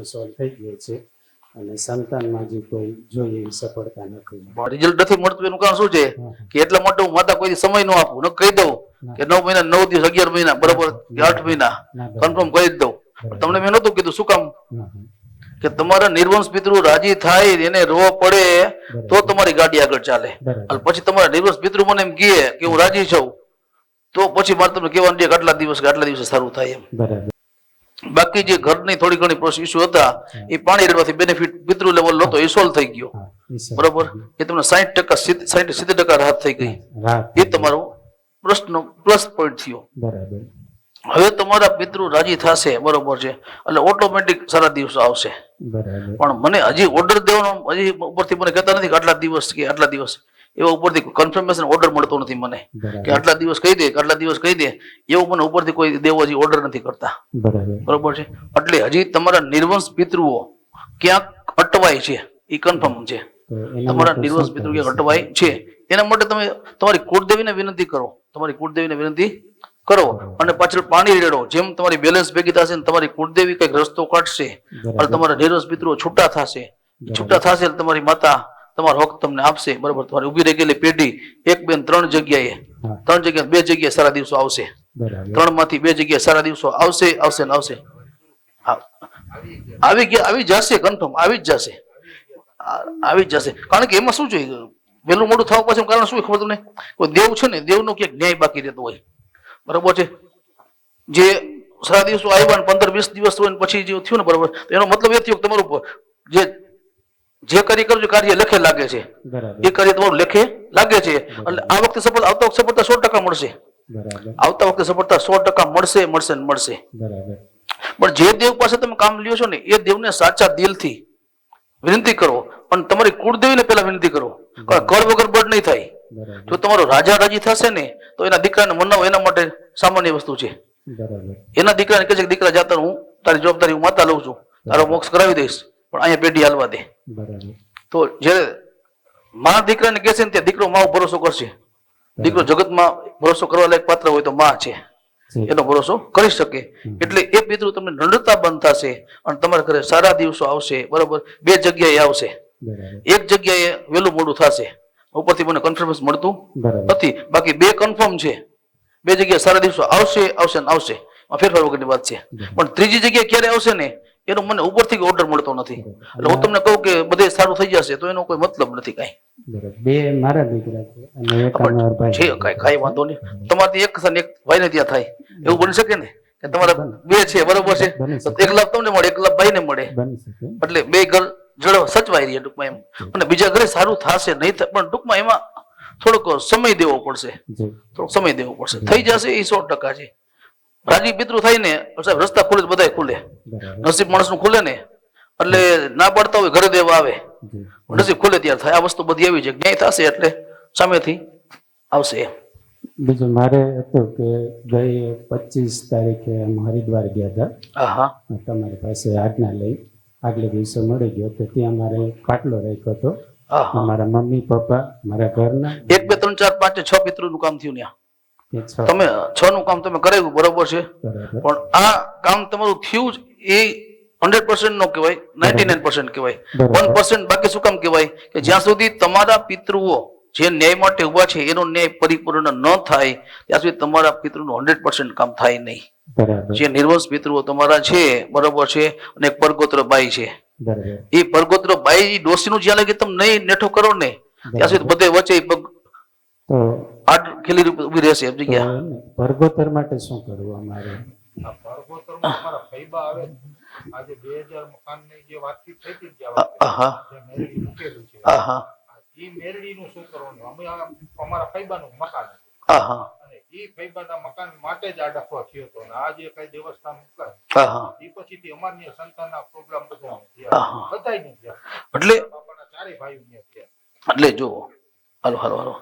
પ્રશ્ન સોલ્વ થઈ ગયો છે. અને સંતાનમાં જે કોઈ જોઈએ એવી સફળતા નથી. રિઝલ્ટ નથી મળતું એનું કારણ શું છે? કે એટલા માટે હું માતા કોઈ સમય ન આપું ન કહી દઉં કે નવ મહિના નવ દિવસ અગિયાર મહિના બરોબર કે આઠ મહિના કન્ફર્મ કરી દઉં. તમને મેં નતું કીધું શું કામ. કે તમારા નિર્વંશ પિતૃ રાજી થાય એને રો પડે તો તમારી ગાડી આગળ ચાલે. અને પછી તમારા નિર્વંશ પિતૃ મને એમ કહે કે હું રાજી છું તો પછી મારે તમને કહેવાનું છે કે આટલા દિવસ આટલા દિવસે સારું થાય એમ. બરાબર. બાકી જે ઘરની થોડી ઘણી પ્રોસેસ ઇસ્યુ હતા એ પાણી રેડવાથી બેનિફિટ પિતૃ લેવલ હતો એ સોલ્વ થઈ ગયો. બરોબર? એ તમને સાહીઠ ટકા સાહીઠ સિત્તેર ટકા રાહત થઈ ગઈ. એ તમારો પ્રશ્ન પ્લસ પોઈન્ટ થયો. હવે તમારા પિતૃ રાજી થશે બરોબર છે? એટલે ઓટોમેટિક સારા દિવસો આવશે. પણ મને હજી ઓર્ડર દેવાનો હજી ઉપરથી મને કહેતા નથી કે આટલા દિવસ કે આટલા દિવસ. એવા ઉપરથી કન્ફર્મેશન ઓર્ડર મળતો નથી મને. કે આટલા દિવસ કહી દે આટલા દિવસ કહી દે એવું મને ઉપરથી કોઈ દેવો હજી ઓર્ડર નથી કરતા. બરોબર. છે? એટલે હજી તમારા નિર્વંશ પિતૃઓ ક્યાંક અટવાય છે એ કન્ફર્મ છે. તમારા નિર્વંશ પિતૃ ક્યાંક અટવાય છે. એના માટે તમે તમારી કુળદેવીને વિનંતી કરો. તમારી કુળદેવીને વિનંતી કરો. અને પાછળ પાણી રેડો. જેમ તમારી બેલેન્સ ભેગી થશે ને તમારી કુળદેવી કંઈક રસ્તો કાઢશે અને તમારા નિર્વંશ પિતૃઓ છૂટા થશે. છૂટા થશે તમારી માતા તમારો હક તમને આપશે બરોબર? તમારી ઊભી રહી ગયેલી પેઢી એક બેન ત્રણ જગ્યાએ ત્રણ જગ્યા બે જગ્યાએ સારા દિવસો આવશે. ત્રણમાંથી બે જગ્યાએ સારા દિવસો આવશે આવશે ને આવશે. આવી ગયા આવી જશે કન્ફર્મ આવી જ જશે. આવી જ જશે. કારણ કે એમાં શું છે વહેલું મોડું થવા પાછળ કારણ શું ખબર તમને? કોઈ દેવ છે ને દેવનો ક્યાંક ન્યાય બાકી રહેતો હોય. બરાબર છે? જે સારા દિવસો આવ્યા ને પંદર વીસ દિવસ હોય ને પછી જે થયું ને બરાબર. એનો મતલબ એ થયો કે તમારું જે જે કાર્ય કરજો કાર્ય લખે લાગે છે. એ કાર્ય તમારું લેખે લાગે છે. એટલે આ વખતે સફળતા આવતા વખતે સફળતા સો ટકા મળશે. આવતા વખતે સફળતા સો ટકા મળશે મળશે ને મળશે. પણ જે દેવ પાસે તમે કામ લ્યો છો ને એ દેવને સાચા દિલથી વિનંતી કરો. પણ તમારી કુળદેવીને પહેલા વિનંતી કરો. કર વગર બળ નહીં થાય. જો તમારો રાજા રાજી થશે ને તો એના દીકરાને મનાવો એના માટે સામાન્ય વસ્તુ છે. એના દીકરાને કહે છે કે દીકરા જાતા હું તારી જવાબદારી હું માતા લઉં છું. તારો મોક્ષ કરાવી દઈશ. પણ અહીંયા પેઢી હાલવા દે. બરાબર. તો જ્યારે મા દીકરાને કહેશે ને ત્યાં દીકરો મા ભરોસો કરશે. દીકરો જગતમાં ભરોસો કરવા લાયક પાત્ર હોય તો માં છે. છે. એનો ભરોસો કરી શકે. એટલે એ પિતૃ તમને નડતા બંધ થશે અને તમારા ઘરે સારા દિવસો આવશે. બરોબર? બે જગ્યાએ આવશે. એક જગ્યાએ વહેલું મોડું થશે. ઉપરથી મને કન્ફર્મેશન મળતું નથી. બાકી બે કન્ફર્મ છે. બે જગ્યાએ સારા દિવસો આવશે આવશે ને આવશે. ફેરફાર વગરની વાત છે. પણ ત્રીજી જગ્યાએ ક્યારે આવશે ને? એનો મને ઉપરથી ઓર્ડર મળતો નથી. એટલે હું તમને કહું કે બધે સારું થઈ જશે તો એનો કોઈ મતલબ નથી કાંઈ. બે મારા દીકરા છે કાંઈ કાંઈ વાંધો નહીં. તમારાથી એક એક ભાઈને ત્યાં થાય. એવું બની શકે ને? કે તમારા બે છે બરોબર છે? એક લાખ તમને મળે એક લાખ ભાઈને મળે. એટલે બે ઘર જડો સચવાઈ રહી ટૂંકમાં એમ. અને બીજા ઘરે સારું થશે નહીં પણ ટૂંકમાં એમાં થોડોક સમય દેવો પડશે. થોડોક સમય દેવો પડશે. થઈ જશે એ સો ટકા છે. રાજી પિતૃ થાય ને રસ્તા ખુલે બધા બધાય ખુલે. નસીબ નસીબ માણસનું ખુલે ને એટલે ના પડતા હોય ઘરે દેવા આવે. નસીબ ખુલે ત્યારે થાય. આ વસ્તુ બધી આવી છે. ક્યાંય થશે એટલે સામેથી આવશે બીજું મારે હતું કે ગઈ પચીસ તારીખે હરિદ્વાર ગયા હતા. હા તમારી પાસે આજ્ઞા લઈ. આગલે દિવસે મળી ગયો તો ત્યાં મારે પાટલો રાખ્યો હતો. મારા મમ્મી પપ્પા મારા ઘરના. એક બે ત્રણ ચાર પાંચ છ પિતૃ નું કામ થયું ત્યાં. તમે છ. નું કામ તમે કરાવ્યું બરોબર છે? પણ આ કામ તમારું થયું જ એ હંડ્રેડ પર્સન્ટ નો કહેવાય નાઇન્ટી નાઇન પર્સન્ટ કહેવાય. વન પર્સન્ટ બાકી શું કામ કહેવાય? કે જ્યાં સુધી તમારા પિતૃઓ જે ન્યાય માટે ઊભા છે એનો ન્યાય પરિપૂર્ણ ન થાય ત્યાં સુધી તમારા પિતૃનું હંડ્રેડ પર્સન્ટ કામ થાય નહીં. જે નિર્વંશ પિતૃઓ તમારા છે બરોબર છે અને એક પરગોત્ર બાઈ છે. એ પરગોત્ર બાઈ ડોસીનું જ્યાં લગી તમે નહીં નેઠો કરો ને ત્યાં સુધી બધે વચ્ચે ઈ પગ ખીલી રૂપે ઊભી રહેશે સમજી ગયા ભરગોતર માટે શું કરવું અમારે? આ અમારા ફૈબા આવે આજે બે હજાર મકાનની જે વાતચીત થઈ હતી જે એ મેરડીનું શું કરવાનું? અમે અમારા ફૈબાનું મકાન હા અને એ ફૈબાના મકાન માટે જ આ ડખો થયો હતો. અને આ જે કઈ દેવસ્થાન આહા એ પછીથી અમારી સંતાનના પ્રોગ્રામ બધા થયા. એટલે બાપાના ચારે ભાઈઓ ને એટલે જો હાલો હાલો હાલો.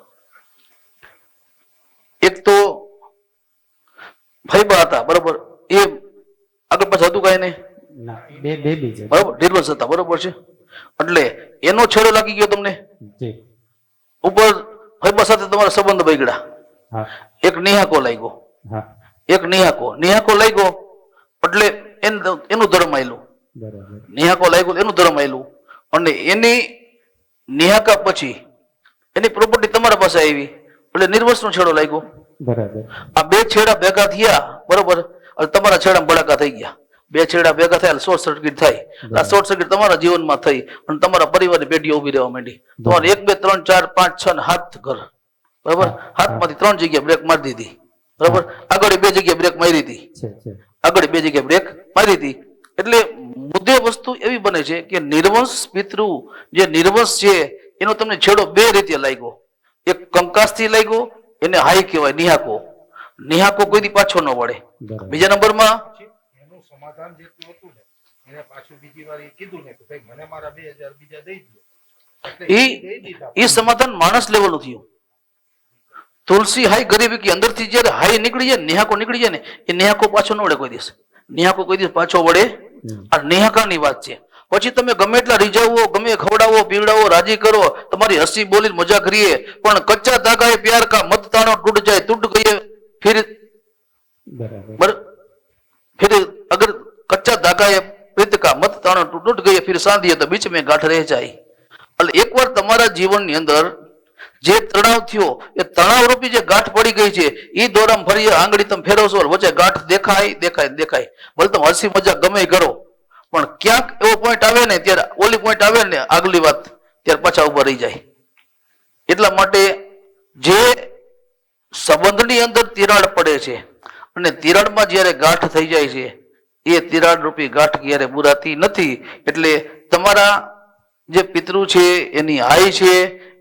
એક તો ફૈબા હતા બરોબર? એ આગળ પાછળ હતું કઈ નહીં? બે બરોબર? નિર્વસ હતા બરોબર છે? એટલે એનો છેડો લાગી ગયો તમને? ઉપર ફૈબા સાથે તમારા સંબંધ બગડ્યા. એક નિહાકો લાગ્યો. એક નિહાકો. નિહાકો લાગ્યો એટલે એન- એનું ધર્મ આવેલું નિહાકો લાગ્યો એનું ધર્મ આવેલું અને એની નિહાકા પછી એની પ્રોપર્ટી તમારા પાસે આવી. એટલે નિર્વસનો છેડો લાગ્યો. બરાબર. આ બે છેડા ભેગા થયા બરોબર? તમારા છેડા ભડાકા થઈ ગયા. બે છેડા ભેગા થયા શોર્ટ સર્કિટ થઈ. આ શોર્ટ સર્કિટ તમારા જીવનમાં થઈ અને તમારા પરિવારની પેઢી ઊભી રહેવા માંડી. તમારે એક બે ત્રણ ચાર પાંચ છ ને હાથ ઘર. બરાબર? હાથમાંથી ત્રણ જગ્યા બ્રેક મારી દીધી. બરાબર? આગળ બે જગ્યા બ્રેક મારી હતી છે આગળ બે જગ્યા બ્રેક મારી હતી એટલે મુદ્દે વસ્તુ એવી બને છે કે નિર્વંશ પિતૃ જે નિર્વંશ છે એનો તમને છેડો બે રીતે લાગ્યો. એક કંકાસથી લાગ્યો એને હાઈ કહેવાય નિહાકો. નિહાકો કોઈથી પાછો ન વળે. બીજા નંબરમાં? એનું સમાધાન જેટલું હતું ને એને પાછું બીજી વાર એ કીધું ને કે ભાઈ મને મારા 2000 બીજા દઈ દો એ એ સમાધાન માણસ લેવલનું થયું. તુલસી હાઈ ગરીબી કે અંદરથી જ્યારે હાઈ નીકળી જાય નેહાકો નીકળી જાય ને એ નિહાકો પાછો ન વળે કોઈ દિવસ. નિહાકો કોઈ દિવસ પાછો વળે આ નિહાકાની વાત છે. પછી તમે ગમે એટલા રીઝાવો ગમે ખવડાવો પીવડાવો રાજી કરો તમારી હસી બોલી મજા કરીએ પણ કચ્ચા ધાગા એ પ્યાર કા મત તાણો તૂટ જાય તૂટ ગઈએ ફિર બરાબર. ફિર અગર કચ્ચા ધાગા એ પ્રીત કા મત તાણો તૂટ ગઈએ ફિર સાંધીએ તો બીચ મેં ગાંઠ રહે જાય. એટલે એકવાર તમારા જીવનની અંદર જે તણાવ થયો એ તણાવ રૂપી જે ગાંઠ પડી ગઈ છે એ દોરામ ફરી આંગળી તમે ફેરવશો વચ્ચે ગાંઠ દેખાય દેખાય દેખાય. ભલે તમે હસી મજા ગમે કરો પણ ક્યાંક પોઈન્ટ આવે ને, ત્યારે ઓલી પોઈન્ટ આવે ને, આગલી વાત ત્યારે પાછા ઊભા રહી જાય. એટલા માટે જે સંબંધની અંદર તિરાડ પડે છે અને તિરાડમાં જ્યારે ગાંઠ થઈ જાય છે, એ તિરાડ રૂપી ગાંઠ ક્યારે બુરાતી નથી. એટલે તમારા જે પિતૃ છે, એની હાઈ છે,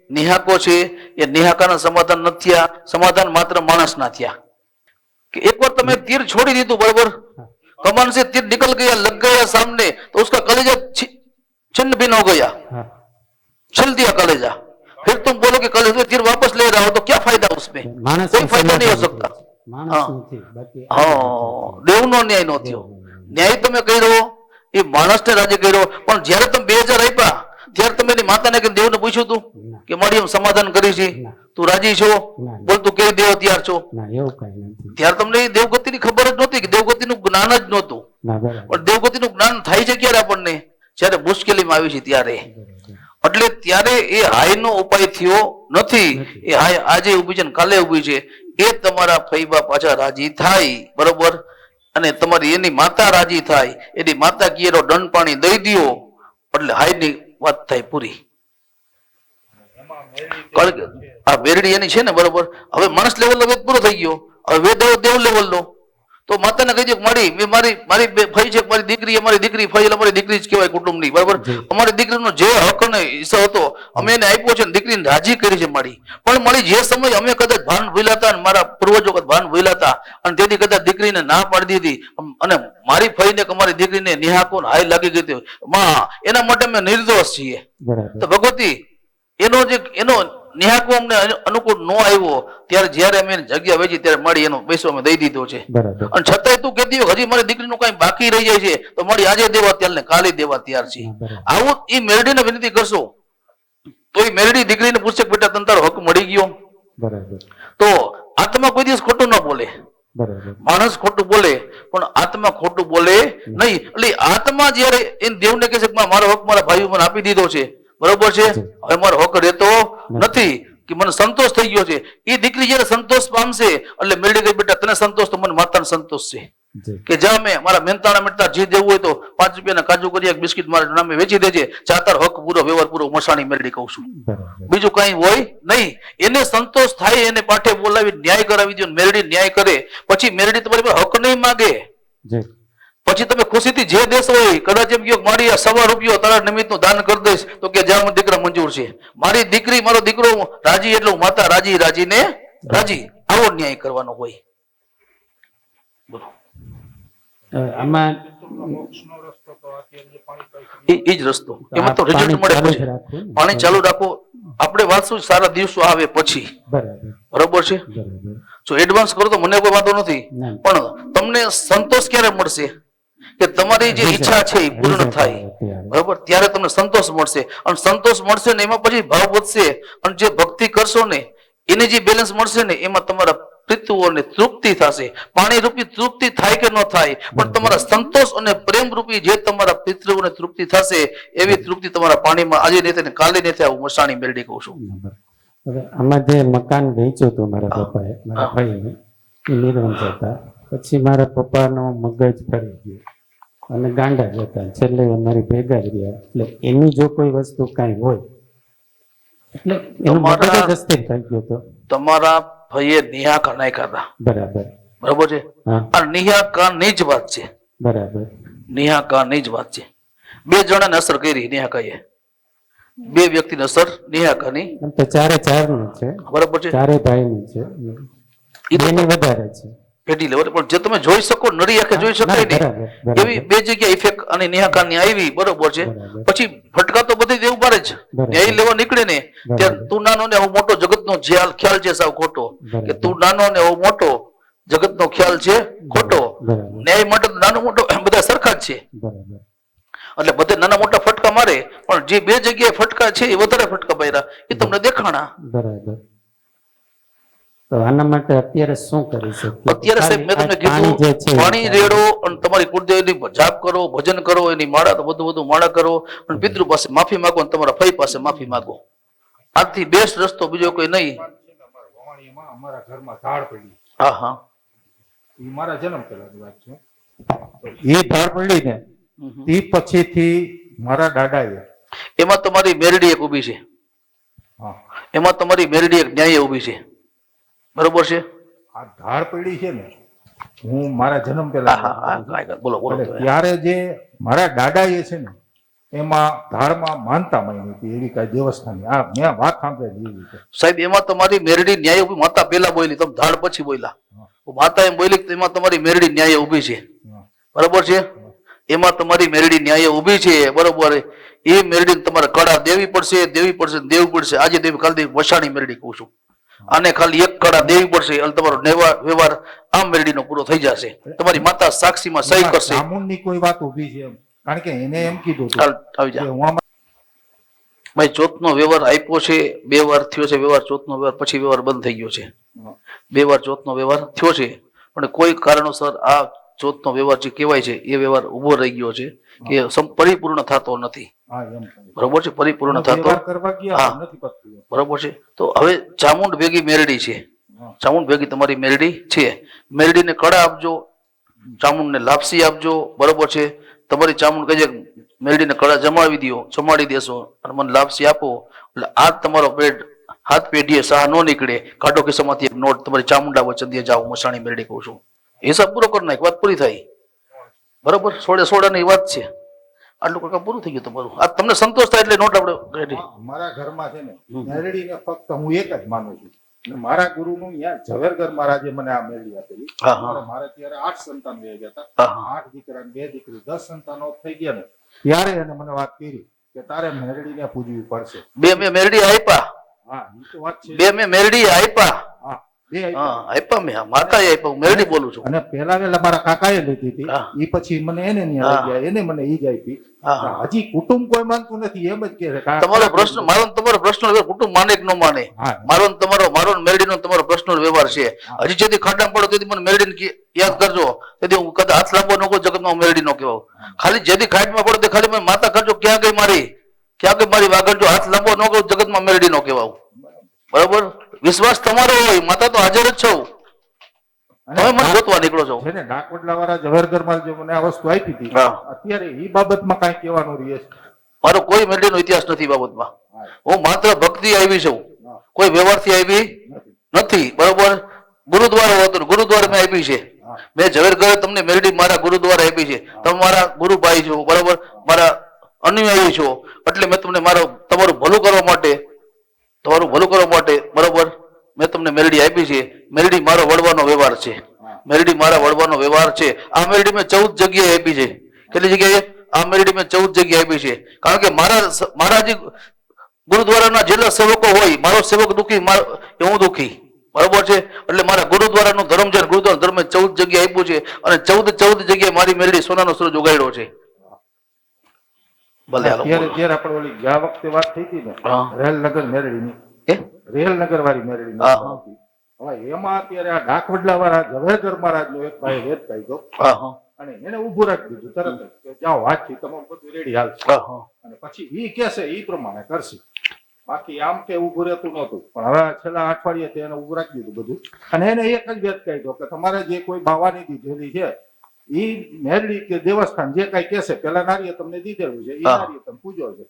નિહાકો છે, એ નિહાકાના સમાધાન નથી થયા, સમાધાન માત્ર માણસના થયા. એકવાર તમે તીર છોડી દીધું બરોબર कमान से तीर निकल गया लग गया सामने तो उसका कलेजा छी- छिन्न भिन्न हो गया હા छिल दिया कलेजा फिर तुम बोलो कि कलेजा तीर वापस ले रहा हो तो क्या फायदा उसमें માણસ कोई फायदा नहीं हो सकता માણસ નથી બાકી હા દેવનો ન્યાય નો થયો ન્યાય તમે કર્યો એ માણસને રાજી કર્યો પણ જ્યારે તમે બે હજાર આપ્યા ત્યારે તમે એની માતાને કે દેવને પૂછ્યું તું ના. કે મારી એમ સમાધાન કરી છે ના. તું રાજી છો? બોલ તું કેવી દેવ તૈયાર છો? ના ત્યારે તમને દેવગતિ ની ખબર જ નહોતી કે દેવગતિનું જ્ઞાન જ નહોતું. પણ દેવગતિ નું જ્ઞાન થાય છે ક્યારે આપણને? જ્યારે મુશ્કેલીમાં આવી છે ત્યારે. એટલે ત્યારે એ હાઈનો ઉપાય થયો નથી. એ હાય આજે ઊભી છે ને કાલે ઊભી છે. એ તમારા ફૈબા પાછા રાજી થાય બરોબર? અને તમારી એની માતા રાજી થાય. એની માતા કિયરો દંડ પાણી દઈ દ્યો. એટલે હાઈની વાત થાય પૂરી. કારણ કે આ બેરડી એની છે ને બરોબર? હવે માણસ લેવલ વેદ પૂરો થઈ ગયો. હવે વેદ દેવ લેવલ નો. તો માતાને કહી દો મારી મેં મારી મારી ફઈ છે મારી દીકરી અમારી દીકરી ફઈ અમારી દીકરી જ કહેવાય કુટુંબની બરાબર? અમારી દીકરીનો જે હક અને હિસ્સો હતો અમે એને આપ્યો છે દીકરીને રાજી કરી છે મારી. પણ મારી જે સમય અમે કદાચ ભાન ભૂલાતા અને મારા પૂર્વજો કદાચ ભાન ભૂલાતા અને તેથી કદાચ દીકરીને ના પાડી દીધી અને મારી ફઈને કે મારી દીકરીને નિહાકો હાય લાગી ગઈ હતી. માં એના માટે અમે નિર્દોષ છીએ. તો ભગવતી એનો જે એનો નિહાકો અમને અનુકૂળ ન આવ્યો ત્યારે જ્યારે અમે એની જગ્યા વેચી ત્યારે મળી એનો પૈસો અમે દઈ દીધો છે. અને છતાંય તું કહેતી હજી મારી દીકરીનું કઈ બાકી રહી જાય છે તો મળી આજે દેવા ત્યાર ને કાલે દેવા ત્યાર છે. આવું એ મેરડીને વિનંતી કરશો. તો એ મેરડી દીકરીને પૂછશે કે બેટા તને તારો હક મળી ગયો? તો આત્મા કોઈ દિવસ ખોટું ન બોલે. માણસ ખોટું બોલે પણ આત્મા ખોટું બોલે નહીં. એટલે આત્મા જ્યારે એ દેવને કહે છે કે મારો હક મારા ભાઈઓ મને આપી દીધો છે બરોબર છે? હવે મારો હક રહેતો નથી કે મને સંતોષ થઈ ગયો છે. એ દીકરી જયારે સંતોષ પામશે એટલે મેળવી ગઈ બેટા તને સંતોષ તો મને માતાનો સંતોષ છે. કે જા મેં મારા મહેનતાણા મેટતા જે દેવું હોય તો પાંચ રૂપિયાના કાજુ કરી એક બિસ્કિટ મારા નામે વેચી દેજે. ચાતર હક પૂરો વ્યવહાર પૂરો મસાણી મેળવી કહું છું. બીજું કઈ હોય નહીં. એને સંતોષ થાય એને પાઠે બોલાવી ન્યાય કરાવી દો મેરડી ન્યાય કરે. પછી મેરડી તમારી પર હક નહીં માગે. પછી તમે ખુશીથી જે દેશ હોય કદાચ એમ કહો મારી આ સવા રૂપિયો તારા નિમિત્તનું દાન કરી દઈશ તો કે જ્યાં દીકરા મંજૂર છે. મારી દીકરી મારો દીકરો રાજી એટલે માતા રાજી રાજીને રાજી. આવો ન્યાય કરવાનો હોય. આમાં રસ્તો એ જ એમાં તો પાણી રિઝલ્ટ મળે ચાલુ પછી. પાણી ચાલુ રાખો. આપણે વાત શું સારા દિવસો આવે પછી. બરાબર. છે? જો એડવાન્સ કરો તો મને કોઈ વાંધો નથી. પણ તમને સંતોષ ક્યારે મળશે? કે તમારી જે ઈચ્છા છે એ પૂર્ણ થાય. બરોબર? ત્યારે તમને સંતોષ મળશે. અને સંતોષ મળશે ને એમાં પછી ભાવ વધશે. અને જે ભક્તિ કરશો ને એને જે બેલેન્સ મળશે ને એમાં તમારા પિતૃઓને તૃપ્તિ થશે. પાણી રૂપી તૃપ્તિ થાય કે ન થાય પણ તમારા સંતોષ અને પ્રેમ રૂપી જે તમારા પિતૃઓને તૃપ્તિ થશે એવી તૃપ્તિ તમારા પાણીમાં આજે નહીં થાય ને કાલે નહીં થાય હું મસાણી મેળવી કહું છું. આમાં જે મકાન વેચ્યું હતું મારા પપ્પાએ મારા ભાઈને એ નિર્વંશ હતા. પછી મારા પપ્પાનો મગજ ફરી ગયો. અને ગાંડા જ હતા. છેલ્લે અમારી ભેગા જ રહ્યા. એટલે એની જો કોઈ વસ્તુ કાંઈ હોય એટલે એનું મગજ થઈ ગયો હતો. તમારા ભાઈએ નિહાકા નાખ્યા કરતા બરાબર. બરાબર છે? નિહા આ ની જ વાત છે. બરાબર. નિહા કાનની જ વાત છે. બે જણાને અસર કરી નિહા કહીએ બે વ્યક્તિને અસર નિહાકાની એમ ચારે ચારે નું છે. બરાબર છે? ચારે ભાઈનું છે. ઈ વધારે છે. પેઢી લેવલ. પણ જે તમે જોઈ શકો નરી આંખે જોઈ શકાય નહીં. એવી બે જગ્યા ઇફેક્ટ અને નેહાકાની આવી બરોબર છે. પછી ફટકા તો બધી દેવું પડે જ. ન્યાય લેવા નીકળે ને ત્યાં તું નાનો ને હું મોટો જગતનો ખ્યાલ ખ્યાલ છે સાવ ખોટો. કે તું નાનો ને હું મોટો જગતનો ખ્યાલ છે ખોટો. ન્યાય માટે નાનો મોટો બધા સરખા જ છે. એટલે બધે નાના મોટા ફટકા મારે પણ જે બે જગ્યાએ ફટકા છે એ વધારે ફટકા માર્યા એ તમને દેખાણા. બરાબર. તો આના માટે અત્યારે શું કરી શકીએ? અત્યારે સાહેબ મેં તમને પાણી કીધું પાણી રેડો અને તમારી કુળદેવીની જાપ કરો ભજન કરો એની માળા તો બધું બધું માળા કરો અને પિતૃ પાસે માફી માંગો અને તમારા ભાઈ પાસે માફી માંગો. આજથી બેસ્ટ રસ્તો બીજો કોઈ નહીં. અમારા ઘરમાં ધાડ પડી હા હા. એ મારા જન્મ પહેલાની વાત છે એ ધાર પડી ને તે પછીથી મારા દાદાએ એમાં તમારી મેરડી એક ઊભી છે. એમાં તમારી મેરડી એક ન્યાય ઊભી છે. બરોબર છે? આ ધાર પડી છે ને હું મારા જન્મ પહેલા. બોલો બોલો ત્યારે જે મારા દાદાએ છે ને એમાં ધારમાં માનતા માની હતી એવી કઈ દેવસ્થાની આ મેં વાત સાંભળેલી એવી સાહેબ એમાં તમારી મેરડી ન્યાય ઊભી માતા પેલા બોલી તમે ધાડ પછી બોલ્યા માતા એમ બોલી કે એમાં તમારી મેરડી ન્યાય ઊભી છે. બરોબર છે? એમાં તમારી મેરડી ન્યાય ઊભી છે બરોબર. એ મેરડી તમારે કળા દેવી પડશે દેવી પડશે દેવી પડશે. આજે દેવી કાલ દેવી વસાણી મેરડી કહું છું. આને ખાલી એક કડા દેવી પડશે એટલે તમારો વ્યવહાર આ મેરડીનો પૂરો થઈ જશે. તમારી માતા સાક્ષીમાં સહી કરશે. જામુનની કોઈ વાત ઊભી છે એમ. કારણ કે એને એમ કીધું ચાલ આવી જા. ભાઈ ચોથનો વ્યવહાર આપ્યો છે બે વાર થયો છે વ્યવહાર ચોથનો વ્યવહાર પછી વ્યવહાર બંધ થઈ ગયો છે. બે વાર ચોથનો વ્યવહાર થયો છે. પણ કોઈ કારણોસર આ ચોથનો વ્યવહાર જે કહેવાય છે એ વ્યવહાર ઊભો રહી ગયો છે કે પરિપૂર્ણ થતો નથી. બરોબર છે? પરિપૂર્ણ થતો હા. બરોબર છે? તો હવે ચામુંડ ભેગી મેરડી છે. ચામુંડ ભેગી તમારી મેરડી છે. મેરડીને કડા આપજો ચામુંડને લાપસી આપજો બરોબર છે? તમારી ચામુંડ કહે છે મેરડીને કડા જમાવી દો જમાડી દેશો અને મને લાપસી આપો. એટલે આ તમારો પેટ હાથ પેઢીએ સાહ ન નીકળે. કાઢો કિસ્સામાંથી એક નોટ તમારી ચામુંડા વચન દે જાઓ મસાણી મેરડી કહું છું. હિસાબ પૂરો કરી નાખ વાત પૂરી થાય. બરોબર? સોળે સોળાની વાત છે. આટલું કાકા પૂરું થઈ ગયું તમારું. આ તમને સંતોષ થાય એટલે નોટ આપણે રેડી મારા ઘરમાં છે ને મેરડીને ફક્ત હું એક જ માનું છું. મારા ગુરુનું યાર ઝવેરગર મહારાજે મને આ મેળવી આપેલી. મારે ત્યારે આઠ સંતાન વહી ગયા હતા. આઠ દીકરા બે દીકરી દસ સંતાનો થઈ ગયા ને ત્યારે એને મને વાત કરી કે તારે મેરડીને પૂજવી પડશે. બે મેં મેરડી આપ્યા હા એ તો વાત છે. બે મેં મેરડી આપ્યા બે આપ્યા. હા આપ્યા મેં માતાએ આપ્યા હું મેરડી બોલું છું. અને પેલા વેલા મારા કાકાએ લીધી હતી. એ પછી મને એને નહીં હા. આવી ગયા એને મને ઈ જ આપી. હા, હા. હજી કુટુંબ કોઈ માનતું નથી એમ જ કે છે. કે આ તમારો પ્રશ્ન મારો તમારો પ્રશ્નલ વ્યવહાર કુટુંબ માને કે ન માને? મારો તમારો મારો ને મેરડીનો તમારો પ્રશ્નલ વ્યવહાર છે. હજી જેથી ખાડા પડો તેથી મને મેરડી યાદ કરજો. તેથી હું કદાચ હાથ લાંબો ન કહું જગતમાં હું મેરડી નો કહેવાઉં. ખાલી જેથી ખાટમાં પડો તે ખાલી માતા કરજો ક્યાં ગઈ મારી? ક્યાં ગઈ મારી વાગણ જો હાથ લાંબો ન કહું જગતમાં મેરડી નો કહેવાઉં. બરોબર? વિશ્વાસ તમારો હોય માતા તો હાજર જ છો. તમે મને ગોતવા નીકળો છો. છે ને ડાકોટલા વાળા ઝવેરઘરમાં જે મને આ વસ્તુ આપી હતી અત્યારે એ બાબતમાં કઈ કહેવાનું રહે છે. મારો કોઈ મેલડીનો ઇતિહાસ નથી બાબતમાં. હું. માત્ર ભક્તિ આવી છું. કોઈ વ્યવહારથી આવી નથી. બરોબર? ગુરુદ્વારો હતું ગુરુદ્વાર મેં આપી છે. મેં ઝવેરઘર તમને મેલડી મારા ગુરુદ્વાર આપી છે. તમે મારા ગુરુભાઈ છો બરોબર? મારા અનુયાયી છો. એટલે મેં તમને મારો તમારું ભલું કરવા માટે તમારું ભલું કરવા માટે બરોબર? મેં તમને મેલડી આપી છે. મેલડી મારો વળવાનો વ્યવહાર છે. મેલડી મારા વળવાનો વ્યવહાર છે. આ મેલડી મેં ચૌદ જગ્યાએ આપી છે. કેટલી જગ્યાએ? આ મેલડી મેં ચૌદ જગ્યાએ આપી છે. કારણ કે મારા મારા જે ગુરુદ્વારાના જેટલા સેવકો હોય મારો સેવક દુખી હું દુખી. બરોબર છે? એટલે મારા ગુરુદ્વારાનું ધર્મ છે ગુરુદ્વારા ધર્મે ચૌદ જગ્યાએ આપ્યું છે. અને ચૌદ ચૌદ જગ્યાએ મારી મેલડી સોનાનો સૂરજ ઉગાડ્યો છે. ભલે અત્યારે આપણે ઓલી ગયા વખતે વાત થઈ હતી ને હા. રેલનગર મેરડીની? રેલનગર વાળી મેરડીની હા, હા. હવે એમાં અત્યારે આ ઢાકવડલા વાળા ઝવેરગર મહારાજ નો એક ભાઈ વેદ કાઢ્યો અને એને ઉભું રાખી દીધું તરત જ કે જાઓ વાતથી તમારું બધું રેડી હાલશે અને પછી ઈ કેસે ઈ પ્રમાણે કરશે. બાકી આમ કે ઉભું રહેતું નહોતું. પણ હવે છેલ્લા અઠવાડિયે તેને એને ઊભું રાખી દીધું બધું. અને એને એક જ વેદ દો કે તમારે જે કોઈ બાવાની દીધેલી છે ઈ મેરડી કે દેવસ્થાન જે કઈ કહેશે પેલા નારીએ તમને દીધેલું છે ઈ હા. નારીએ તમે પૂજો છે.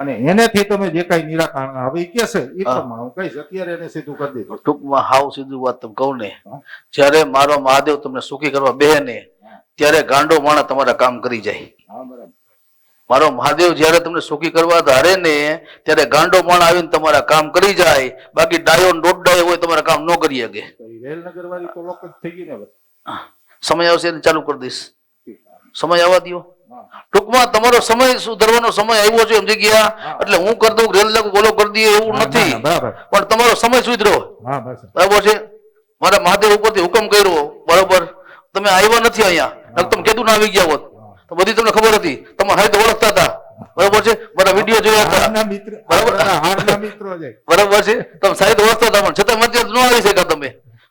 અને એનેથી તમે જે કઈ નિરાકરણ હવે કહેશે ઈ હા. પ્રમાણે હું કહીશ અત્યારે એને સીધું કરી દીધું ટૂંકમાં હાવ સીધું વાત તમે કહું ને. જ્યારે મારો મહાદેવ તમને સુખી કરવા બે ને ત્યારે ગાંડો માણા તમારા કામ કરી જાય. મારો મહાદેવ જ્યારે તમને સુખી કરવા ધારે ને ત્યારે ગાંડો માણ આવીને તમારા કામ કરી જાય. બાકી ડાયો દોઢ ડાયો હોય તમારા કામ ન કરી શકે. રેલનગર વાળી તો લોક થઈ ગઈ ને સમય આવશે એને ચાલુ કરી દઈશ. સમય આવવા દો. ટૂંકમાં તમારો સમય સુધરવાનો સમય આવ્યો છે સમજી ગયા? એટલે હું કરી દઉં રેલ લાગુ બોલો કરી દઈએ એવું નથી. પણ તમારો સમય સુધરો બરાબર છે? મારા મહાદેવ ઉપરથી હુકમ કર્યો બરાબર? તમે આવ્યા નથી અહીંયા. તમે કેતું ના આવી ગયા હોત. તો બધી તમને ખબર હતી. તમે હાય તો ઓળખતા હતા. બરાબર છે? મારા વીડિયો જોયા હતા. બરાબર. બરાબર છે? તમે સાહેબ ઓળખતા હતા પણ છતાં મધ્ય ન આવી શક્યા તમે.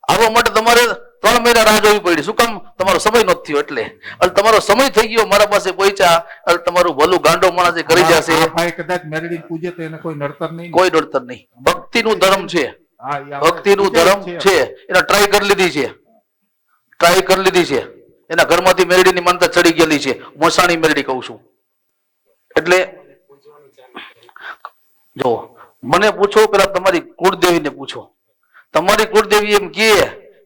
આવવા માટે તમારે ત્રણ મહિના રાહ જોવી પડી. શું કામ? તમારો સમય નથી થયો એટલે. એટલે તમારો સમય થઈ ગયો મારા પાસે પહોંચ્યા. એટલે તમારું ભલું ગાંડો માણસ કરી જશે. ભાઈ કદાચ મેરડી પૂજે તો એને કોઈ નડતર નહીં કોઈ નહીં. ભક્તિનું ધર્મ છે. ભક્તિ પૂજે ધર્મ છે. એને ટ્રાય કરી લીધી છે. ટ્રાય કરી લીધી છે. એના ઘરમાંથી મેરડીની માનતા ચડી ગયેલી છે. મોસાણી મેરડી કહું છું. એટલે જો મને પૂછો પેલા તમારી કુળદેવીને પૂછો. તમારી કુળદેવી એમ કહે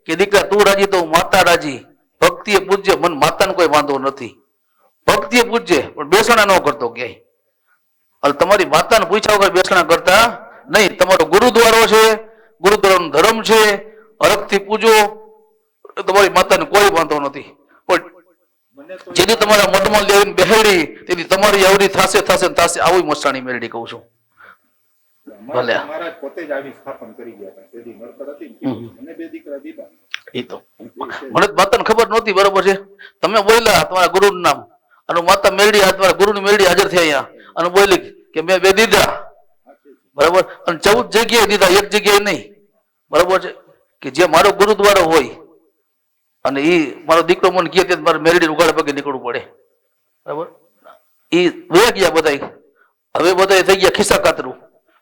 કે દીકરા, તું રાજી તો માતા રાજી. ભક્તિએ પૂજ્ય, મન માતાને કોઈ વાંધો નથી. ભક્તિએ પૂજ્ય, પણ બેસણા ન કરતો ક્યાંય. એટલે તમારી માતાને પૂછ્યા વગર બેસણા કરતા નહીં. તમારો ગુરુદ્વારો છે, ગુરુદ્વારાનો ધર્મ છે અરખથી પૂજો તમારી માતાને કોઈ વાંધો નથી. પણ જેથી તમારા મઠમાં લેવીને બેહેડી તેથી તમારી આવડી થાશે, થશે થાશે, આવી મસાણી મેળડી કહું છું. ભલે. મહારાજ પોતે જ આવી સ્થાપન કરી ગયા હતા. પેઢી નડતર હતી ને બે દીકરા દીધા. એ તો. મને માતાને ખબર નહોતી બરોબર છે. તમે બોલ્યા તમારા ગુરુનું નામ. અને માતા મેરડી તમારા ગુરુની મેરડી હાજર થઈ અહીંયા. અને બોલી કે મેં બે દીધા. બરાબર? અને ચૌદ જગ્યાએ દીધા એક જગ્યાએ નહીં. બરાબર છે? કે જે મારો ગુરુદ્વારો હોય અને એ મારો દીકરો મને કહે તે મારે મેરડી ઉગાડ પગે નીકળવું પડે. બરાબર? એ વયા ગયા બધા હવે બધા થઈ ગયા ખિસ્સા કાતરું.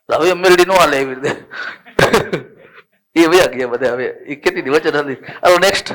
હવે મેરડી નો હાલે એવી રીતે. એ વયા ગયા બધા હવે એ કેટલી વચન હતી હવે નેક્સ્ટ